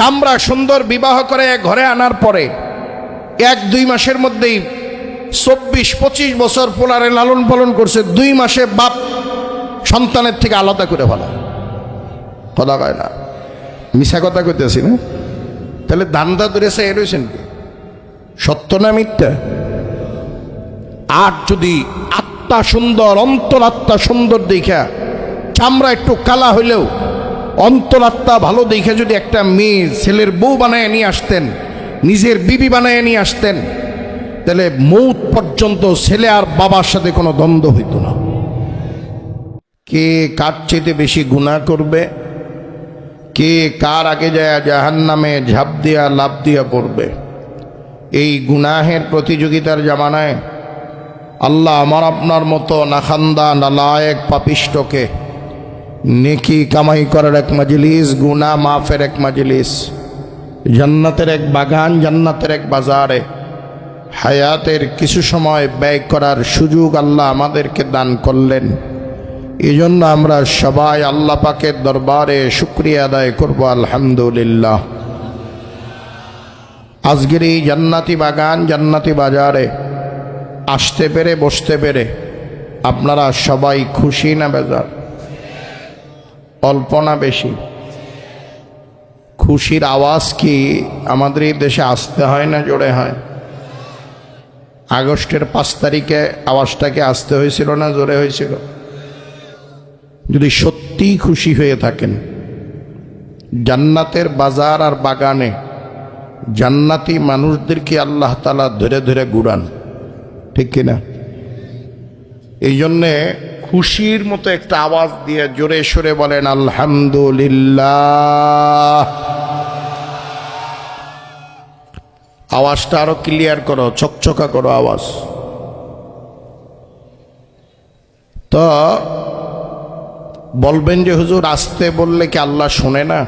চামড়া সুন্দর বিবাহ করে ঘরে আনার পরে এক, দুই মাসের মধ্যেই চব্বিশ, পঁচিশ বছর পোলারে লালন পালন করছে, দুই মাসে বাপ সন্তানের থেকে আলাদা করে ফেলা। কথা কয় না। মিশা কথা কইতেছি না। তাহলে দান্দা ধরেছে, এ রয়েছেন কি? সত্য না মিথ্যা? আর যদি আত্মা সুন্দর অন্তর আত্মা সুন্দর দেখা চামড়া একটু কালা হইলেও অন্তরাত্মা ভালো দেখে যদি একটা মেয়ে ছেলের বউ বানায় নিয়ে আসতেন, নিজের বিবি বানায় নিয়ে আসতেন, তাহলে মৌত পর্যন্ত ছেলে আর বাবার সাথে কোনো দ্বন্দ্ব হইত না। কে কার চেয়ে বেশি গুণা করবে? কে কার আগে যায় জাহান নামে ঝাঁপ দিয়া, লাভ দিয়া পড়বে? এই গুনাহের প্রতিযোগিতার জামানায় আল্লাহ আমার আপনার মতো নাখান্দা, নালায়েক, পাপিষ্টকে নেকি কামাই করার এক মজলিস গুনা মাফের এক মজলিস, জান্নাতের এক বাগান, জান্নাতের এক বাজারে, হায়াতের কিছু সময় ব্যয় করার সুযোগ আল্লাহ আমাদেরকে দান করলেন। এই জন্য আমরা সবাই আল্লাহ পাকের দরবারে শুক্রিয়া আদায় করব, আলহামদুলিল্লাহ। আজকের এই জান্নাতি বাগান, জান্নাতি বাজারে আসতে পেরে, বসতে পেরে আপনারা সবাই খুশি না বেজার? অল্প না বেশি। খুশির আওয়াজ কি আমাদের এই দেশে আসতে হয় না জোরে হয়? আগস্টের পাঁচ তারিখে আওয়াজটাকে আসতে হয়েছিল না জোরে হয়েছিল? যদি সত্যিই খুশি হয়ে থাকেন, জান্নাতের বাজার আর বাগানে জান্নাতি মানুষদেরকে আল্লাহ তালা ধরে ধরে ঘুরান, ঠিক কিনা? এই জন্যে খুশির মতো একটা আওয়াজ দিয়ে জোরে সরে বলেন, আলহামদুলিল্লাহ। আওয়াজটা আরও ক্লিয়ার করো, চকচকা করো আওয়াজ। তো বলবেন যে, হুজুর, আসতে বললে কি আল্লাহ শোনে না?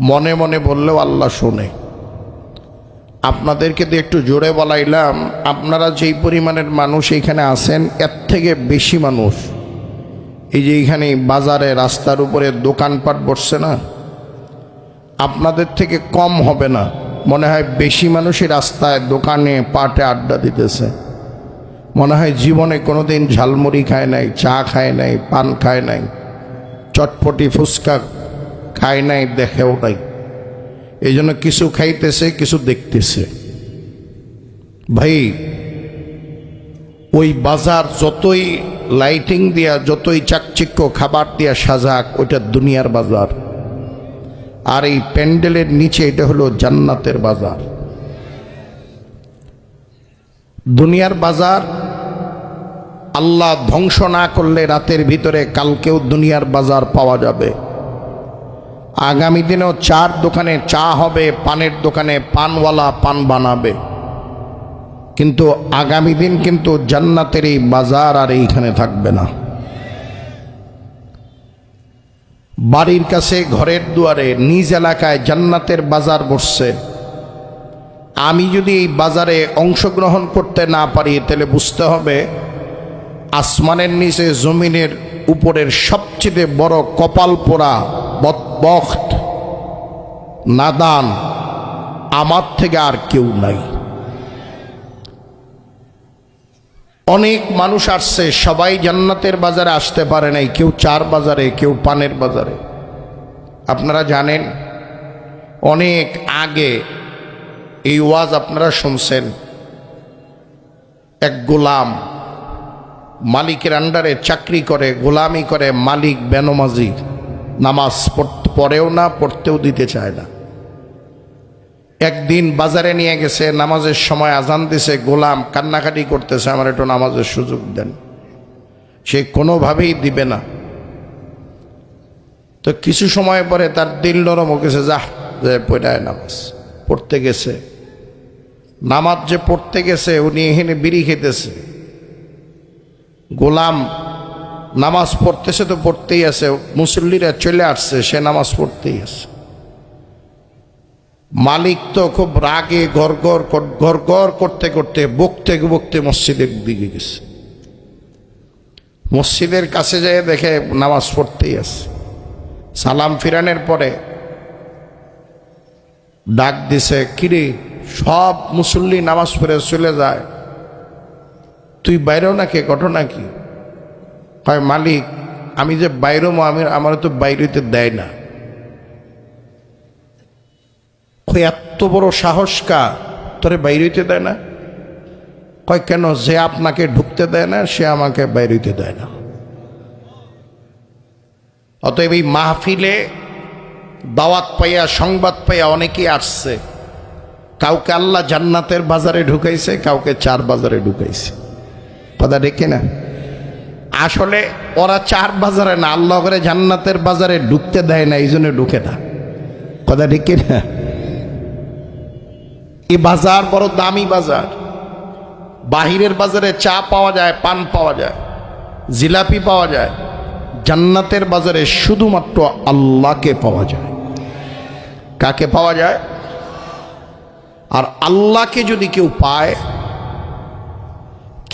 মনে মনে বললেও আল্লাহ শোনে। আপনাদেরকে তো একটু জোরে বলাইলাম, আপনারা যেই পরিমাণের মানুষ এইখানে আছেন, এর থেকে বেশি মানুষ। এই যে এইখানে বাজারে রাস্তার উপরে দোকানপাট বসছে না, আপনাদের থেকে কম হবে না। মনে হয় বেশি মানুষই রাস্তায়, দোকানে, পাটে আড্ডা দিতেছে। মনে হয় জীবনে কোনোদিন ঝালমুড়ি খায় নাই, চা খায় নাই, পান খায় নাই, চটপটি ফুচকা খায় নাই, দেখেও নাই। এই জন্য কিছু খাইতেছে, কিছু দেখতেছে। ভাই, ওই বাজার যতই লাইটিং দিয়া, যতই চাকচিক্য খাবার দিয়া সাজাক, ওইটা দুনিয়ার বাজার। আর এই প্যান্ডেলের নিচে এটা হলো জান্নাতের বাজার। দুনিয়ার বাজার আল্লাহ ধ্বংস না করলে রাতের ভিতরে কালকেও দুনিয়ার বাজার পাওয়া যাবে। আগামী দিনেও চার দোকানে চা হবে, পানের দোকানে পানওয়ালা পান বানাবে। কিন্তু আগামী দিন কিন্তু জান্নাতের এই বাজার আর এইখানে থাকবে না। বাড়ির কাছে, ঘরের দুয়ারে, নিজ এলাকায় জান্নাতের বাজার বসছে। আমি যদি এই বাজারে অংশগ্রহণ করতে না পারি, তাহলে বুঝতে হবে আসমানের নিচে, জমিনের উপরের সবচেয়ে বড় কপাল পোড়া বক্ত নাদান আমার থেকে আর কেউ নাই। অনেক মানুষ আসছে, সবাই জান্নাতের বাজারে আসতে পারে নাই, কেউ চার বাজারে, কেউ পানের বাজারে। আপনারা জানেন, অনেক আগে এই ওয়াজ আপনারা শুনছেন। এক গোলাম মালিকের আন্ডারে চাকরি করে, গোলামি করে মালিক বেনমাজি। নামাজ পড়েও না, পড়তেও দিতে চায় না। একদিন বাজারে নিয়ে গেছে, নামাজের সময় আজান দিছে, গোলাম কান্নাকাটি করতেছে, আমার একটু নামাজের সুযোগ দেন। সে কোনোভাবেই দিবে না। তো কিছু সময় পরে তার দিল নরম গেছে, যাহ পড়ায় নামাজ, পড়তে গেছে। নামাজ যে পড়তে গেছে, উনি এখানে বিড়ি খেতেছে। গোলাম নামাজ পড়তেছে তো পড়তেই আছে। মুসল্লিরা চলে আসছে, সে নামাজ পড়তেই আছে। মালিক তো খুব রাগে গড় ঘর ঘর করতে করতে বকতে বকতে মসজিদের দিকে গেছে। মসজিদের কাছে যেয়ে দেখে নামাজ পড়তেই আছে। সালাম ফিরানের পরে ডাক দিছে, কিরে, সব মুসল্লি নামাজ পড়ে চলে যায় তুই বাইরেও নাকি ঘটনা কি হয় মালিক, আমি যে বাইরেও আমি আমার তো বাইরেতে দেয় না। এত বড় সাহস কা তোরে বাইরেতে দেয় না? কয় কেন যে আপনাকে ঢুকতে দেয় না, সে আমাকে বাইরেতে দেয় না। অতএব এই মাহফিলে দাওয়াত পাইয়া, সংবাদ পাইয়া অনেকেই আসছে। কাউকে আল্লাহ জান্নাতের বাজারে ঢুকাইছে, কাউকে চার বাজারে ঢুকাইছে। কথা ডেকে না আসলে ওরা চার বাজারে না, আল্লাহ করে জান্নাতের বাজারে ঢুকতে দেয় না এই জন্য ঢুকে না। কথা ডেকে না এই বাজার বড় দামি বাজার। বাহিরের বাজারে চা পাওয়া যায়, পান পাওয়া যায়, জিলাপি পাওয়া যায়, জান্নাতের বাজারে শুধুমাত্র আল্লাহকে পাওয়া যায়। কাকে পাওয়া যায়? আর আল্লাহকে যদি কেউ পায়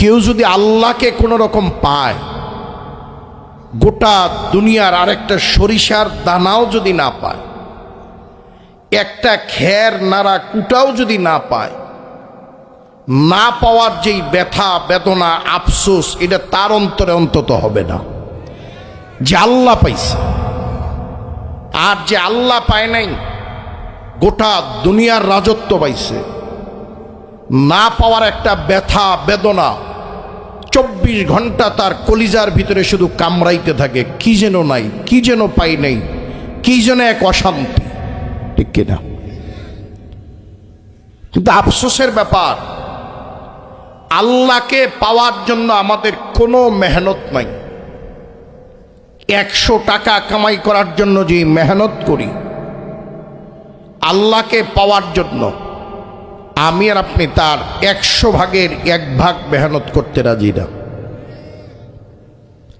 কেউ যদি আল্লাহকে কোনো রকম পায়, গোটা দুনিয়ার আরেকটা সরিষার দানাও যদি না পায়, একটা খের নাড়া কুটাও যদি না পায়, না পাওয়ার যেই ব্যথা, বেদনা, আফসোস, এটা তার অন্তরে অন্তত হবে না। যে আল্লাহ পাইছে, আর যে আল্লাহ পায় নাই, গোটা দুনিয়ার রাজত্ব পাইছে না পাওয়ার একটা ব্যথা, বেদনা। চব্বিশ ঘণ্টা তার কলিজার ভিতরে শুধু কামড়াইতে থাকে। কি যেন নাই, কি যেন পাই নাই, কি যেন এক অশান্তি। ঠিক কিনা? কিন্তু আফসোসের ব্যাপার, আল্লাহকে পাওয়ার জন্য আমাদের কোনো মেহনত নাই। একশো টাকা কামাই করার জন্য যে মেহনত করি, আল্লাহকে পাওয়ার জন্য আমি আর আপনি তার একশো ভাগের এক ভাগ মেহনত করতে রাজি না।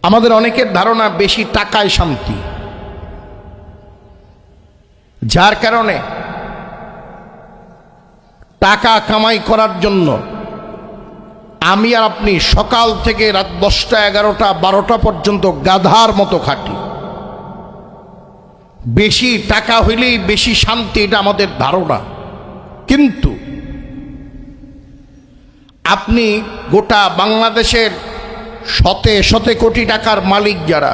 আমাদের অনেকের ধারণা বেশি টাকায় শান্তি। যার কারণে টাকা কামাই করার জন্য আমি আর আপনি সকাল থেকে রাত দশটা, এগারোটা, বারোটা পর্যন্ত গাধার মতো খাটি। বেশি টাকা হইলেই বেশি শান্তি এটা আমাদের ধারণা। কিন্তু আপনি গোটা বাংলাদেশের শতে শতে কোটি টাকার মালিক যারা,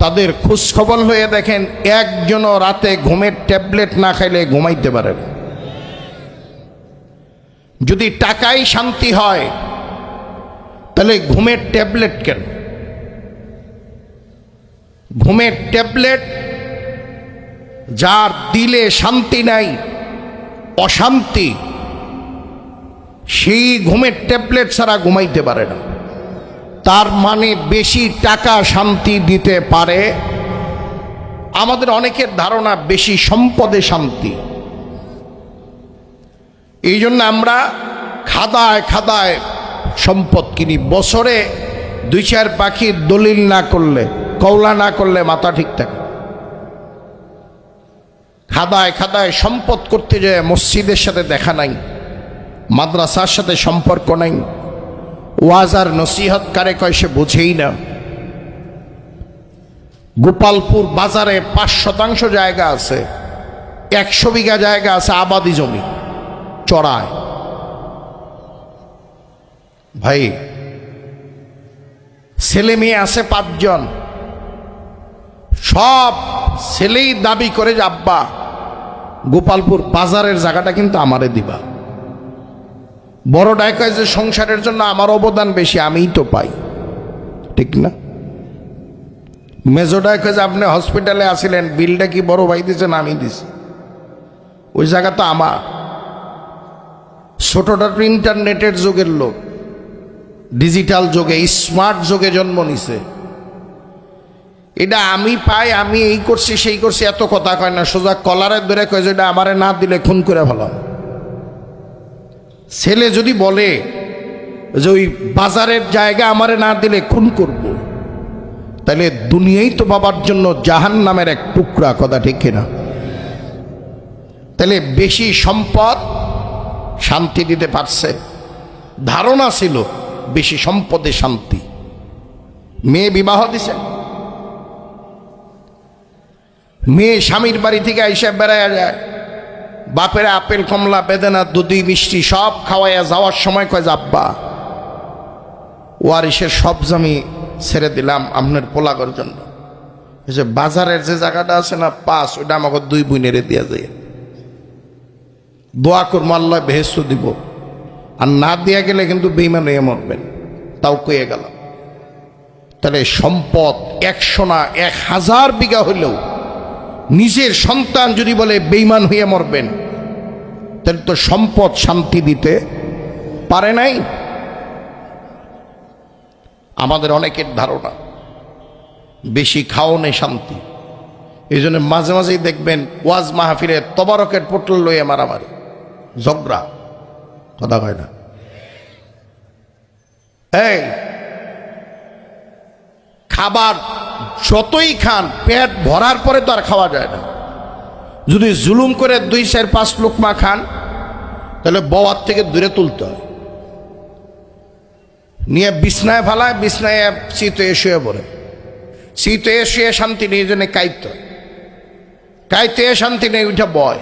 তাদের খোঁজখবর হয়ে দেখেন একজনও রাতে ঘুমের ট্যাবলেট না খাইলে ঘুমাইতে পারে না। যদি টাকাই শান্তি হয়, তাহলে ঘুমের ট্যাবলেট কেন? ঘুমের ট্যাবলেট যার দিলে শান্তি নাই, অশান্তি সেই ঘুমের ট্যাবলেট ছাড়া ঘুমাইতে পারে না। তার মানে বেশি টাকা শান্তি দিতে পারে। আমাদের অনেকের ধারণা বেশি সম্পদে শান্তি। এই জন্য আমরা খাদায় খাদায় সম্পদ কিনি। বছরে দুই চার পাখির দলিল না করলে কৌলা না করলে মাথা ঠিক থাকে খাদায় খাদায় সম্পদ করতে যায় মসজিদের সাথে দেখা নাই। মাদ্রাসার সাথে সম্পর্ক নাই। ওয়াজ আর নসিহত কারে কয় সে বুঝেই না। গোপালপুর বাজারে পাঁচ শতাংশ জায়গা আছে, একশো বিঘা জায়গা আছে আবাদি জমি, চড়ায়। ভাই, ছেলে মেয়ে আছে পাঁচজন, সব ছেলেই দাবি করে যে, আব্বা, গোপালপুর বাজারের জায়গাটা কিন্তু আমারে দিবা। বড় ডায়কায় যে সংসারের জন্য আমার অবদান বেশি, আমিই তো পাই। ঠিক না? মেজো ডায়কায় যে আপনি হসপিটালে আসিলেন বিলটা কি বড় ভাই দিয়েছেন, আমি দিছি ওই জায়গা তো আমার। ছোটটা তো ইন্টারনেটের যুগের লোক। ডিজিটাল যুগে স্মার্ট যুগে জন্ম নিছে। এটা আমি পাই, আমি এই করছি, সেই করছি, এত কথা কয় না। সোজা কলারের ধরে কয় যে এটা আমারে না দিলে খুন করে ভালো ছেলে যদি বলে যে ওই বাজারের জায়গা আমারে না দিলে খুন করব। তাহলে দুনিয়াই তো বাবার জন্য জাহান নামের এক টুকরা, কথা ঠিক কিনা? তাহলে বেশি সম্পদ শান্তি দিতে পারছে। ধারণা ছিল বেশি সম্পদে শান্তি। মেয়ে বিবাহ দিছে। মেয়ে স্বামীর বাড়ি থেকে আইসা বেড়ায় যায় বাপের আপেল, কমলা, বেদেনা, দুধি, মিষ্টি সব খাওয়াইয়া যাওয়ার সময় কয় যে, আব্বা ওয়ারিসের সব জমি ছেড়ে দিলাম আপনার পোলাগর জন্য। যে বাজারের যে জায়গাটা আছে না, পাস ওটা আমাকে দুই বই বুনেরে দিয়া যায় দোয়া করব, আল্লাহ বেহেস্ত দিব। আর না দিয়া গেলে কিন্তু বেইমান হয়ে মরবেন। তাও কয়ে গেলাম। তাহলে সম্পদ একশো না, এক হাজার বিঘা হইলেও নিজের সন্তান যদি বলে বেইমান হয়ে মরবেন, তাহলে তো সম্পদ শান্তি দিতে পারে নাই। আমাদের অনেকের ধারণা, বেশি খাওয়ানে শান্তি। এই জন্য মাঝে মাঝেই দেখবেন ওয়াজ মাহফিলে তবারকের পোটল লইয়ে মারামারি, ঝগড়া, কথা কয় না। এই, খাবার যতই খান, পেট ভরার পরে তো আর খাওয়া যায় না। যদি জুলুম করে দুই, চার, পাঁচ লোকমা খান, তাহলে বওয়ার থেকে দূরে তুলতে হয়। নিয়ে বিছনায় ফালায়, বিছনায় শীতে শুয়ে পড়ে। শীতে শুয়ে শান্তি নেই জন্য কাইতে। কাইতে শান্তি নেই, উঠে বয়।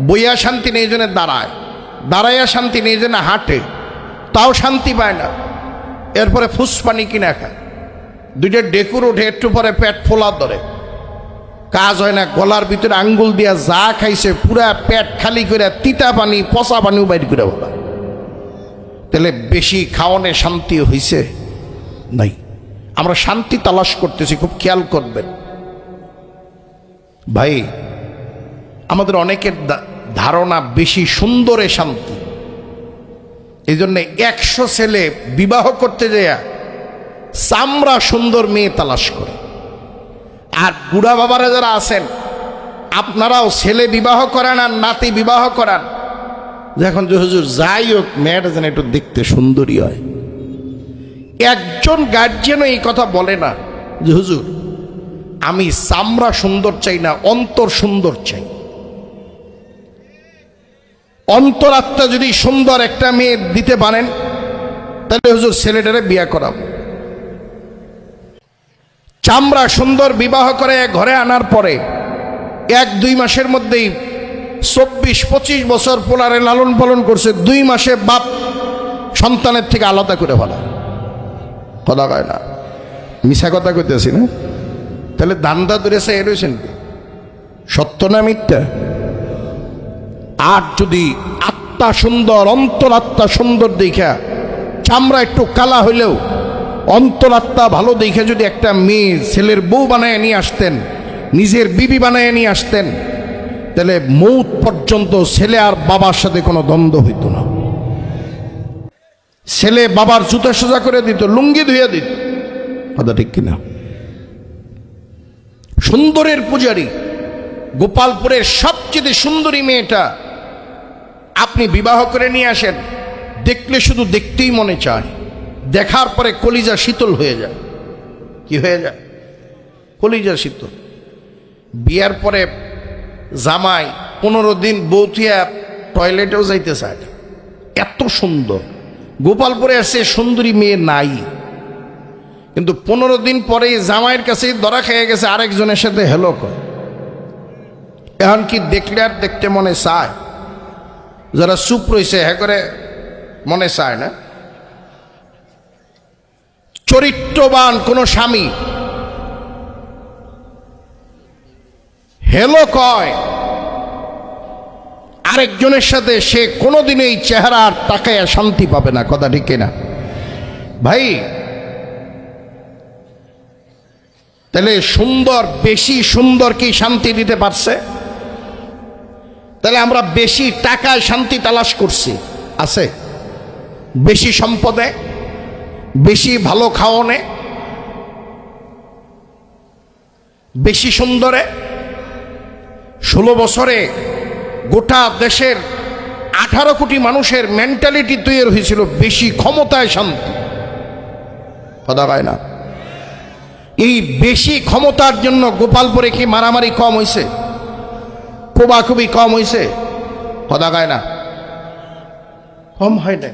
বইয়া শান্তি নেই জন্য দাঁড়ায়। দাঁড়াইয়া শান্তি নেই জন্য হাঁটে। তাও শান্তি পায় না। এরপরে ফুসপানি কিনা খায়। দুইটা ডেকুর উঠে একটু পরে পেট ফোলা ধরে। কাজ হয় না, গলার ভিতরে আঙ্গুল দিয়া যা খাইছে, পুরা পেট খালি করে তিতা পানি, পচা পানিও বাইর করে বলা। তাহলে বেশি খাওয়ানে শান্তি হইছে? নাই। আমরা শান্তি তালাশ করতেছি, খুব খেয়াল করবেন। ভাই, আমাদের অনেকের ধারণা বেশি সুন্দরে শান্তি। এই জন্য একশো ছেলে বিবাহ করতে যায় চামড়া সুন্দর মেয়ে তালাশ করে। আর বুড়া বাবারা যারা আছেন, আপনারাও ছেলে বিবাহ করান আর নাতি বিবাহ করান। যখন যে হুজুর যাই হোক, মেয়েটা যেন একটু দেখতে সুন্দরী হয়। একজন গার্জিয়ানও এই কথা বলে না যে, হুজুর, আমি চামড়া সুন্দর চাই না, অন্তর সুন্দর চাই। অন্তরাত্মা যদি সুন্দর একটা মেয়ে দিতে পারেন, তাহলে হুজুর ছেলেটারে বিয়া করাবো। চামড়া সুন্দর বিবাহ করে ঘরে আনার পরে এক, দুই মাসের মধ্যেই চব্বিশ, পঁচিশ বছর পোলারে লালন পালন করছে, দুই মাসে বাপ সন্তানের থেকে আলাদা করে ফেলা। কথা কয় না। মিশা কথা কইতেছি না। তাহলে দান্দা ধরেছে, এ রয়েছেন সত্য না মিথ্যা? আর যদি আত্মা সুন্দর অন্তর আত্মা সুন্দর দেখা চামড়া একটু কালা হইলেও অন্তরাত্মা ভালো দেখে যদি একটা মেয়ে ছেলের বউ বানায় নিয়ে আসতেন, নিজের বিবি বানায় নিয়ে আসতেন, তাহলে মৌত পর্যন্ত ছেলে আর বাবার সাথে কোনো দ্বন্দ্ব হইত না। ছেলে বাবার জুতা সোজা করে দিত, লুঙ্গি ধুয়ে দিত। কথা ঠিক কিনা? সুন্দরের পূজারী, গোপালপুরের সবচেয়ে সুন্দরী মেয়েটা, আপনি বিবাহ করে নিয়ে আসেন, দেখলে শুধু দেখতেই মনে চায়। দেখার পরে কলিজা শীতল হয়ে যায়। কি হয়ে যায়? কলিজা শীতল। বিয়ার পরে জামাই পনেরো দিন বৌথিয়া টয়লেটেও যাইতে চায়। এত সুন্দর। গোপালপুরে আসছে সুন্দরী মেয়ে নাই। কিন্তু পনেরো দিন পরে জামাইয়ের কাছে ধরা খেয়ে গেছে আরেকজনের সাথে হেলো কর। এখন কি দেখলে আর দেখতে মনে চায়? যারা চুপ রয়েছে হ্যাঁ করে মনে চায় না? চরিত্রবান কোন স্বামী। হেলো কয়, আরেকজনের সাথে সে কোনোদিন এই চেহারার তাকায় শান্তি পাবে না, কথা ঠিক না ভাই, তাহলে সুন্দর, বেশি সুন্দর কি শান্তি দিতে পারছে? তাহলে আমরা বেশি টাকায় শান্তি তালাশ করছি, আছে? বেশি সম্পদে? বেশি ভালো খাওয়ানে বেশি সুন্দরে। ষোলো বছরে গোটা দেশের আঠারো কোটি মানুষের মেন্টালিটি তৈরি হয়েছিল, বেশি ক্ষমতায় শান্তি। কথা কয় না? এই বেশি ক্ষমতার জন্য গোপালপুরে কি মারামারি কম হয়েছে কোবাকুবি কম হয়েছে কথা কয় না? কম হয় না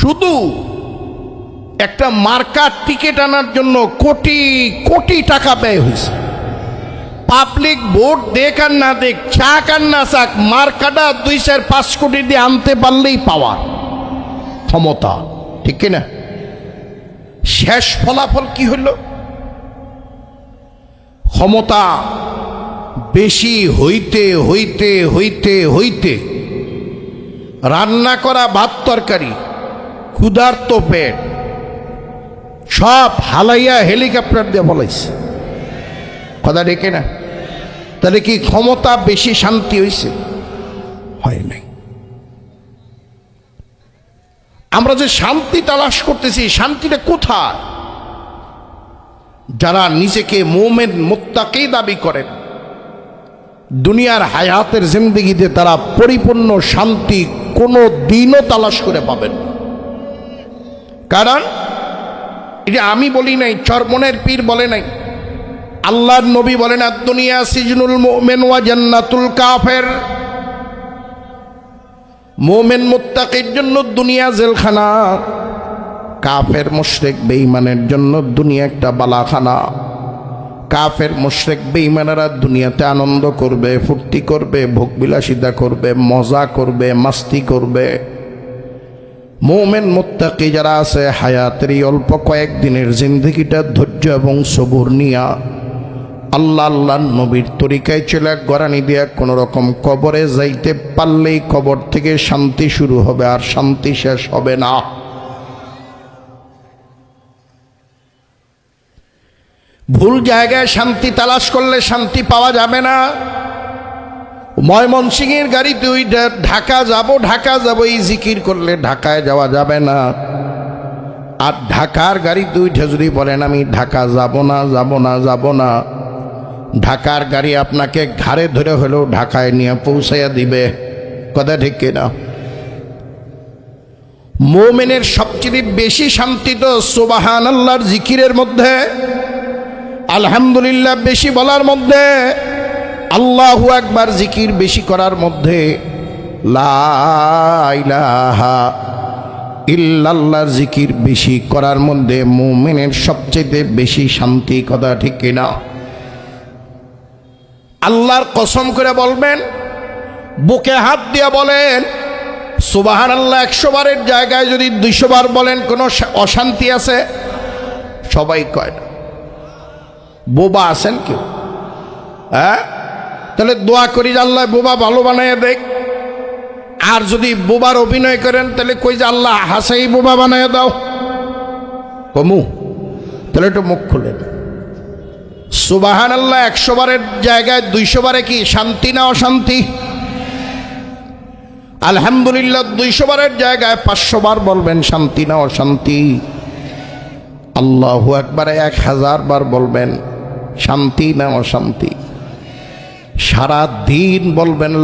শুধু একটা মার্কার টিকিট আনার জন্য কোটি কোটি টাকা ব্যয় হয়েছে। পাবলিক ভোট দেখ আর না দেখ, চাক আর না চাক, মার্কাটা দুই চার পাঁচ কোটি দিয়ে আনতে পারলেই পাওয়া ক্ষমতা, ঠিক কিনা শেষ ফলাফল কি হইল ক্ষমতা বেশি হইতে হইতে হইতে হইতে রান্না করা ভাত তরকারি ক্ষুধার্ত পেট। সব হালাইয়া হেলিকপ্টার দিয়ে বলাইছে কথা ডেকে না? তাহলে কি ক্ষমতা বেশি শান্তি হয়েছে হয় নাই। আমরা যে শান্তি তালাশ করতেছি, শান্তিটা কোথায়? যারা নিজেকে মোমেন মোত্তাকেই দাবি করেন, দুনিয়ার হায়াতের জিন্দগিতে তারা পরিপূর্ণ শান্তি কোনো দিনও তালাশ করে পাবেন না। কারণ এটা আমি বলি নাই, চরমনের পীর বলে নাই, আল্লাহর নবী বলেন আর দুনিয়া সিজনুল মোমেন ওয়া জান্নাতুল কাফের। মোমেন মুত্তাকির জন্য দুনিয়া জেলখানা, কাফের মুশরিক বেঈমানের জন্য দুনিয়া একটা বালাখানা। কাফের মুশরিক বেঈমানেরা দুনিয়াতে আনন্দ করবে, ফুর্তি করবে, ভোগবিলাসিতা করবে, মজা করবে, মাস্তি করবে। মোমেন মোত্তাকি যারা আছে হায়াতের অল্প কয়েকদিনের জিন্দগিটা ধৈর্য এবং সবুর নিয়া আল্লাহ আল্লাহ নবীর তরিকায় চলে গড়ানি দিয়া কোনো রকম কবরে যাইতে পারলেই কবর থেকে শান্তি শুরু হবে, আর শান্তি শেষ হবে না। ভুল জায়গায় শান্তি তালাশ করলে শান্তি পাওয়া যাবে না। ময়মনসিংহের গাড়িতে ওই ঢাকা যাব ঢাকা যাব এই জিকির করলে ঢাকায় যাওয়া যাবে না। আর ঢাকার গাড়িতে উঠে যদি বলেন আমি, ঢাকা যাব না যাব না যাব না। ঢাকার গাড়ি আপনাকে ঘাড়ে ধরে হলেও ঢাকায় নিয়ে পৌঁছাইয়া দিবে। কথা ঠিক কিনা মোমেনের সবচেয়ে বেশি শান্তি তো সুবাহান আল্লাহর জিকিরের মধ্যে, আলহামদুলিল্লাহ বেশি বলার মধ্যে। আল্লাহু একবার জিকির বেশি করার মধ্যে লা ইলাহা ইল্লাল্লাহর জিকির বেশি করার মধ্যে মোমেনের সবচেয়ে বেশি শান্তি কথা ঠিক কিনা? আল্লাহর কসম করে বলবেন, বুকে হাত দিয়ে বলেন সুবাহান আল্লাহ একশো বারের জায়গায় যদি দুইশো বার বলেন কোনো অশান্তি আছে? সবাই কয় না। বোবা আছেন কেউ? হ্যাঁ? তাহলে দোয়া করি আল্লাহ বোবা ভালো বানায় দেখ। আর যদি বোবার অভিনয় করেন, তাহলে কই যে আল্লাহ হাসাই বোবা বানায় দাও। কমু, তাহলে একটু মুখ খুলেন। সুবাহান আল্লাহ একশো বারের জায়গায় দুইশো বারে কি শান্তি না অশান্তি? আলহামদুলিল্লাহ, দুইশো বারের জায়গায় পাঁচশো বার বলবেন শান্তি না অশান্তি। আল্লাহ একবারে এক হাজার বার বলবেন শান্তি না অশান্তি। সারা দিন বলবেন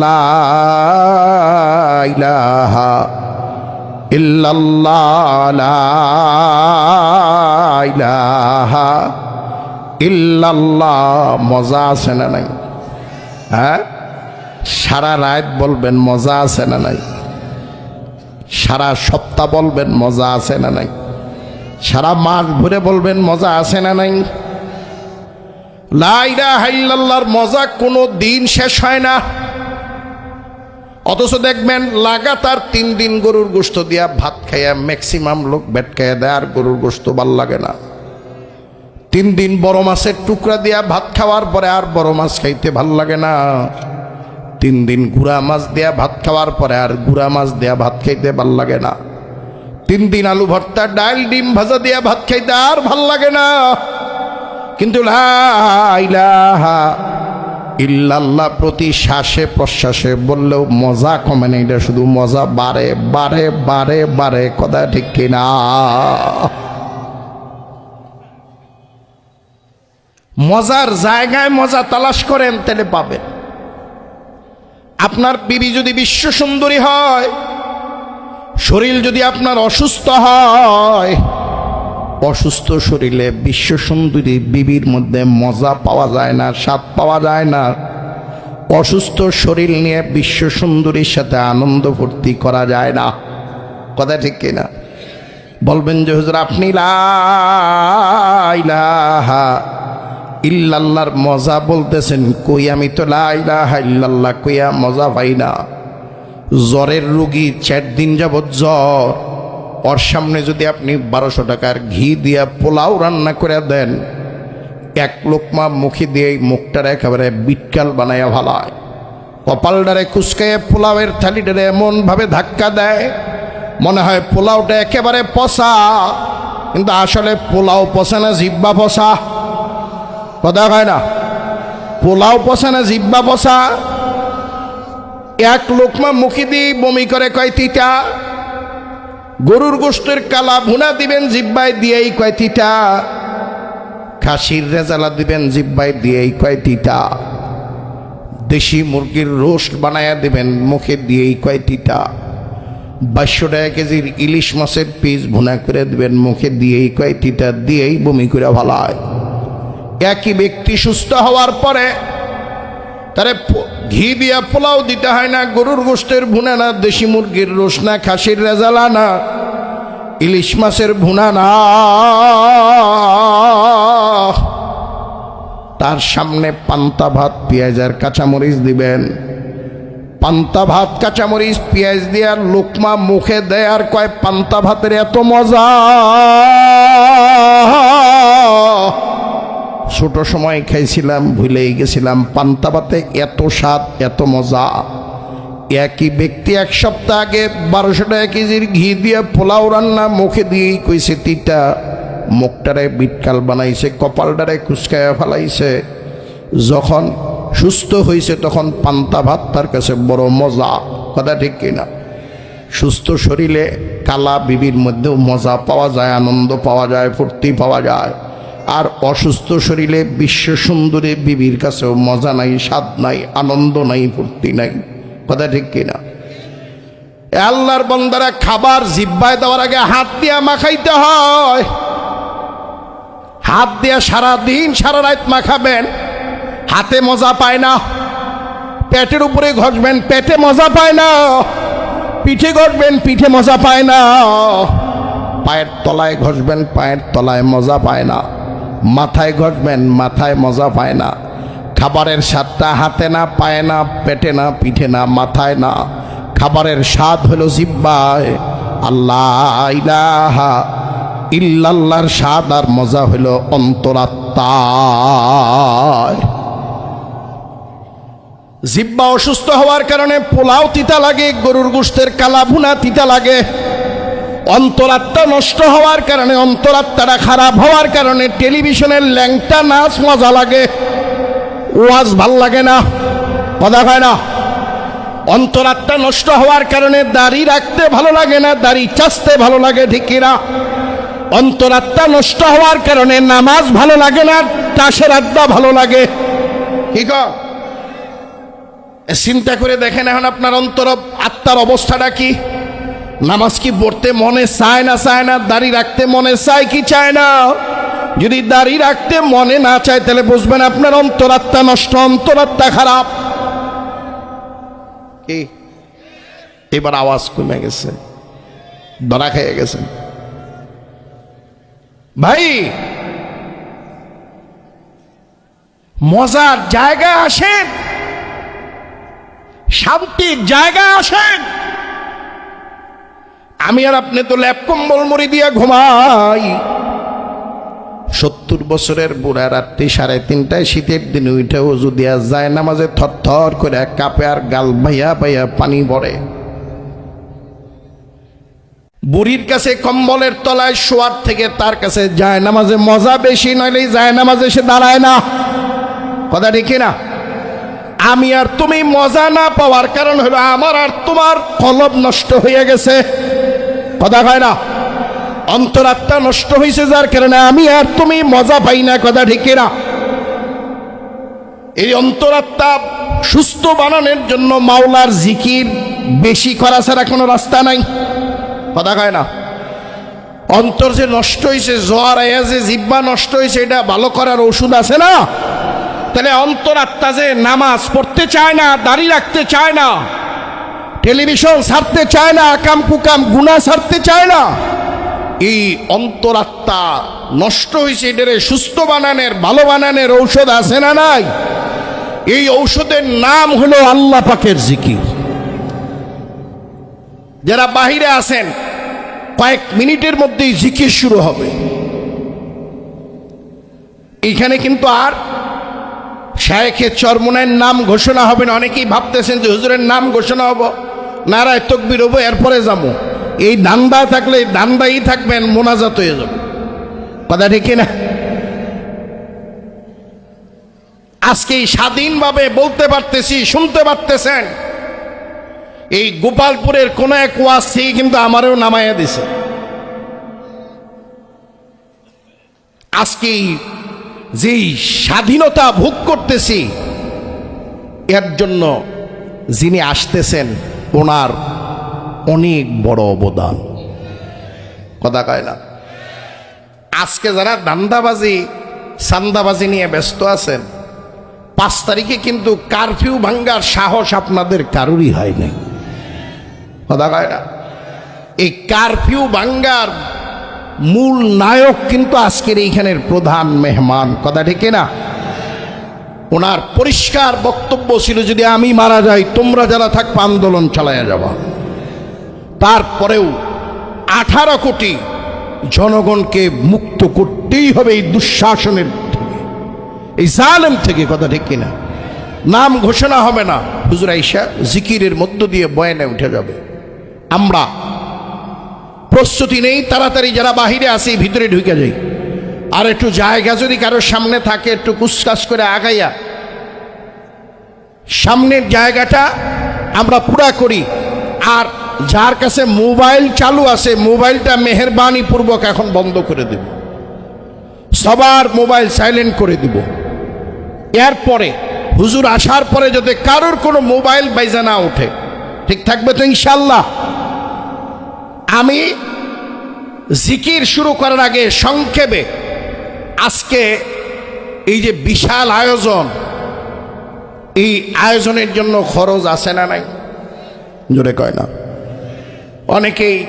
ইল্লাল্লাহ। মজা আছে না নাই? হ্যাঁ? সারা রাত বলবেন, মজা আছে না নাই? সারা সপ্তাহ বলবেন, মজা আছে না নাই? সারা মাস ভরে বলবেন, মজা আছে না নাই? হাইল্লাল্লাহর মজা কোনো দিন শেষ হয় না। অথচ দেখবেন লাগাতার তিন দিন গরুর গোস্ত দিয়া ভাত খাইয়া ম্যাক্সিমাম লোক বেট খাইয়া দেয় আর গরুর গোস্ত ভালো লাগে না। তিন দিন বড় মাছের টুকরা দিয়া ভাত খাওয়ার পরে আর বড় মাছ খাইতে ভালো লাগে না। তিন দিন গুড়া মাছ দেয়া ভাত খাওয়ার পরে আর গুড়া মাছ দেয়া ভাত খাইতে ভালো লাগে না। তিন দিন আলু ভর্তা ডাল ডিম ভাজা দিয়া ভাত খাইতে আর ভালো লাগে না। কিন্তু ইল্লাল্লাহ প্রতি শ্বাসে প্রশ্বাসে বললেও মজা কমে না, এটা শুধু মজা, বারে বারে বারে বারে, কথা ঠিক কিনা? মজার জায়গায় মজা তালাশ করেন, তাহলে পাবেন। আপনার বিবি যদি বিশ্ব সুন্দরী হয়, শরীর যদি আপনার অসুস্থ হয় অসুস্থ শরীরে বিশ্ব সুন্দরী বিবির মধ্যে মজা পাওয়া যায় না, স্বাদ পাওয়া যায় না। অসুস্থ শরীর নিয়ে বিশ্ব সুন্দরীর সাথে আনন্দ ফুর্তি করা যায় না। কথা ঠিক কিনা? বলবেন যে, হুজুর, আপনি লা ইলাহা ইল্লাল্লাহর মজা বলতেছেন, কই আমি তো লাইলাহা ইল্লাল্লাহ, কইয়া মজা পাই না। জ্বরের রুগী চার দিন যাবৎ জ্বর ওর সামনে যদি আপনি বারোশো টাকার ঘি দিয়া পোলাও রান্না করে দেন, এক লোকমা মুখে দিয়ে মুখটার একেবারে বিটকাল বানাইয়া ভালায়। কপালডারে কুচকাইয়ে পোলাওয়ের থালিটারে এমনভাবে ধাক্কা দেয়, মনে হয় পোলাওটা একেবারে পচা, কিন্তু আসলে পোলাও পচা না, জিব্বা পচা। কথা হয় না, পোলাও পচা না, জিব্বা পচা। এক লোকমা মুখে দিয়ে বমি করে, কয়, তিতা গরুর গোষ্ঠের কালা ভুনা দিবেন জিব্বায় দিয়েই কয় তিতা খাসির রেজালা দিবেন জিব্বায় দিয়েই কয় তিতা দেশি মুরগির রোস্ট বানায়া দিবেন মুখে দিয়েই কয় তিতা বাইশশো টাকা কেজির ইলিশ মাছের পিস ভুনা করে দিবেন মুখে দিয়েই কয় দিয়েই বমি করে ভালায়। একই ব্যক্তি সুস্থ হওয়ার পরে তারে ঘি দিয়া পোলাও দিতে হয় না, গরুর গোষ্ঠের ভুনা না, দেশি মুরগির রোস না, খাসির রেজালা না, ইলিশ মাছের ভুনা না। তার সামনে পান্তা ভাত, পেঁয়াজ আর কাঁচামরিচ দিবেন। পান্তা ভাত, কাঁচামরিচ, পেঁয়াজ দিয়ে আর লোকমা মুখে দেয় আর কয়, পান্তা ভাতের এত মজা। ছোট সময় খাইছিলাম, ভুলেই গেছিলাম। পান্তা ভাতে এত স্বাদ, এত মজা। একই ব্যক্তি এক সপ্তাহ আগে বারোশো টাকা কেজির ঘি দিয়ে পোলাও রান্না মুখে দিয়েই কইছে, তিতা, মুখটারে বিটকাল বানাইছে, কপালটারে কুচকায়া ফেলাইছে। যখন সুস্থ হয়েছে তখন পান্তা ভাত তার কাছে বড় মজা। কথা ঠিক কিনা? সুস্থ শরীরে কালা বিবির মধ্যেও মজা পাওয়া যায়, আনন্দ পাওয়া যায়, ফুর্তি পাওয়া যায়। আর অসুস্থ শরীরে বিশ্ব সুন্দরী বিবির কাছেও মজা নাই, স্বাদ নাই, আনন্দ নাই, ফুর্তি নাই। কথা ঠিক কিনা? আল্লাহর বন্দারা খাবার জিব্বায় দেওয়ার আগে হাত দিয়া মাখাইতে হয়। হাত দিয়া সারা দিন সারা রাত মাখাবেন, হাতে মজা পায় না। পেটের উপরে ঘষবেন, পেটে মজা পায় না। পিঠে ঘষবেন, পিঠে মজা পায় না। পায়ের তলায় ঘষবেন, পায়ের তলায় মজা পায় না। মাথায় ঘষবেন মাথায় মজা পায় না। খাবারের স্বাদটা হাতে না, পায় না, পেটে না, পিঠে না, মাথায় না। খাবারের স্বাদ হলো জিব্বায়। আল্লাহ ইলাহা ইল্লাল্লাহর স্বাদ আর মজা হলো অন্তরাত্মায়। জিব্বা অসুস্থ হওয়ার কারণে পোলাও তিতা লাগে, গরুর গোষ্ঠের কালা ভুনা তিতা লাগে। অন্তরাত্মা নষ্ট হওয়ার কারণে, অন্তরাত্মাটা খারাপ হওয়ার কারণে টেলিভিশনের ল্যাংটা নাচ মজা লাগে, ওয়াজ ভালো লাগে না কথা হয় না। অন্তরাত্মা নষ্ট হওয়ার কারণে দাড়ি রাখতে ভালো লাগে না, দাড়ি চাচতে ভালো লাগে ঠিকিরা অন্তরাত্মা নষ্ট হওয়ার কারণে নামাজ ভালো লাগে না তাসের আড্ডা ভালো লাগে। কি কর চিন্তা করে দেখেন এখন আপনার অন্তর, আত্মার অবস্থাটা কি? নামাজ কি পড়তে মনে চায় না চায় না? দাড়ি রাখতে মনে চায় কি চায় না? যদি দাড়ি রাখতে মনে না চায়, তাহলে বুঝবেন আপনার অন্তরাত্মা নষ্ট, অন্তরাত্মা খারাপ। এবার আওয়াজ কমে গেছে, ধরা খেয়ে গেছে। ভাই, মজার জায়গায় আসেন, শান্তির জায়গায় আসেন। আমি আর আপনি তো ল্যাপ কম্বল মুড়ি দিয়ে ঘুমাই। সত্তর বছরের বুড়া রাত্রি সাড়ে তিনটায় শীতের দিন উঠে উজু দিয়া যায় নামাজে থর করে কাপে আর গাল ভাইয়া ভাইয়া পানি পড়ে বুড়ির কাছে কম্বলের তলায় শোয়ার থেকে তার কাছে যায় নামাজে মজা বেশি নইলে যায় নামাজে সে দাঁড়ায় না। কথা ঠিক না আমি আর তুমি মজা না পাওয়ার কারণ হলো আমার আর তোমার কলব নষ্ট হয়ে গেছে। কথা হয় না? অন্তরাত্মা নষ্ট হয়েছে যার কারণে আমি আর তুমি মজা পাই না, কথা ঠিক না এই অন্তরাত্মা সুস্থ বানানোর জন্য মাওলার জিকির বেশি করা ছাড়া কোনো রাস্তা নাই। কথা কয় না? অন্তর যে নষ্ট হয়েছে জ্বর আয়া যে জিব্বা নষ্ট হয়েছে এটা ভালো করার ওষুধ আছে না? তাহলে অন্তরাত্মা যে নামাজ পড়তে চায় না, দাড়ি রাখতে চায় না টেলিভিশন ছাড়তে চায় না আকাম কুকাম গুণা ছাড়তে চায় না। এই অন্তরাত্মা নষ্ট হয়েছে এটারে সুস্থ বানানের, ভালো বানানের ঔষধ আছে না নাই? এই ঔষধের নাম হলো আল্লাহ পাকের জিকির। যারা বাহিরে আছেন, কয়েক মিনিটের মধ্যেই জিকির শুরু হবে। এইখানে কিন্তু আর শায়েখের চরমনের নাম ঘোষণা হবে না। অনেকেই ভাবতেছেন যে হুজুরের নাম ঘোষণা হব। নারায় তকবির হব, এরপরে যাব। এই দান্দা থাকলে দান্দাই থাকবেন, মোনাজাত হয়ে যাবে। কথা ঠিক না আজকে স্বাধীনভাবে বলতে পারতেছি, শুনতে পারতেছেন? এই গোপালপুরের কোন এক ওয়াজ থেকে কিন্তু আমারও নামাইয়া দিছে। আজকে যেই স্বাধীনতা ভোগ করতেছি, এর জন্য যিনি আসতেছেন ওনার অনেক বড় অবদান। কথা কয় না? আজকে যারা দান্দাবাজি, সান্দাবাজি নিয়ে ব্যস্ত আছেন, পাঁচ তারিখে কিন্তু কারফিউ ভাঙ্গার সাহস আপনাদের কারোরই হয় নাই। কথা কয় না? এই কারফিউ ভাঙ্গার মূল নায়ক কিন্তু আজকের এইখানের প্রধান মেহমান। কথা ঠিক না ওনার পরিষ্কার বক্তব্য ছিল, যদি আমি মারা যাই, তোমরা যারা থাকবে, আন্দোলন চালায়া যাবা। তারপরেও আঠারো কোটি জনগণকে মুক্ত করতেই হবে এই দুঃশাসনের থেকে। এই জালেম থেকে কথা ঠিক কিনা? নাম ঘোষণা হবে না। হুজুর আইসা জিকিরের মধ্য দিয়ে বয়ানে উঠে যাবে। আমরা প্রস্তুতি নেই, তাড়াতাড়ি যারা বাহিরে আসে, ভিতরে ঢুকে যাই। আর একটু জায়গা যদি কারোর সামনে থাকে, একটু কুসকাস করে আগাইয়া। সামনের জায়গাটা আমরা পুরা করি। আর যার কাছে মোবাইল চালু আছে, মোবাইলটা মেহরবানি পূর্বক এখন বন্ধ করে দেব। সবার মোবাইল সাইলেন্ট করে দিব। এরপরে, হুজুর আসার পরে যাতে কারোর কোনো মোবাইল বাইজা না ওঠে, ঠিক থাকবে তো ইনশাল্লাহ আমি জিকির শুরু করার আগে সংক্ষেপে আজকে এই যে বিশাল আয়োজন, এই আয়োজনের জন্য খরচ আছে না নাই? জোরে কয় না। অনেকেই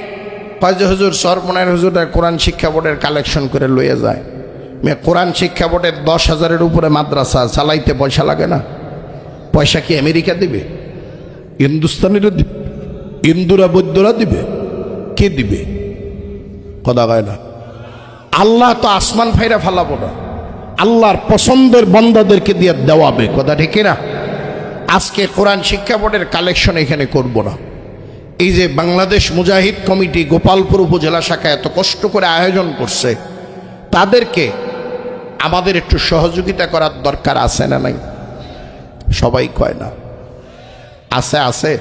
পাঁচ হুজুর সরমনের হুজুরটা কোরআন শিক্ষা বোর্ডের কালেকশন করে লইয়ে যায়। মে কোরআন শিক্ষা বোর্ডের দশ হাজারের উপরে মাদ্রাসা চালাইতে পয়সা লাগে না? পয়সা কি আমেরিকা দিবে? হিন্দুস্তানিরা দিবে? ইন্দুরা বৈদ্যরা দিবে? কে দিবে? কথা কয় না। আল্লাহ তো আসমান ফাইরা ফালাবো না। আল্লাহর পছন্দের বন্দাদেরকে দিয়ে দেওয়াবে। কথা ঠিক না আজকে কোরআন শিক্ষা বোর্ডের কালেকশন এখানে করব না। এই যে বাংলাদেশ মুজাহিদ কমিটি গোপালপুর উপজেলা শাখা এত কষ্ট করে আয়োজন করছে, তাদেরকে আমাদের একটু সহযোগিতা করার দরকার আছে না নাই? সবাই কয় না। আছে আছে।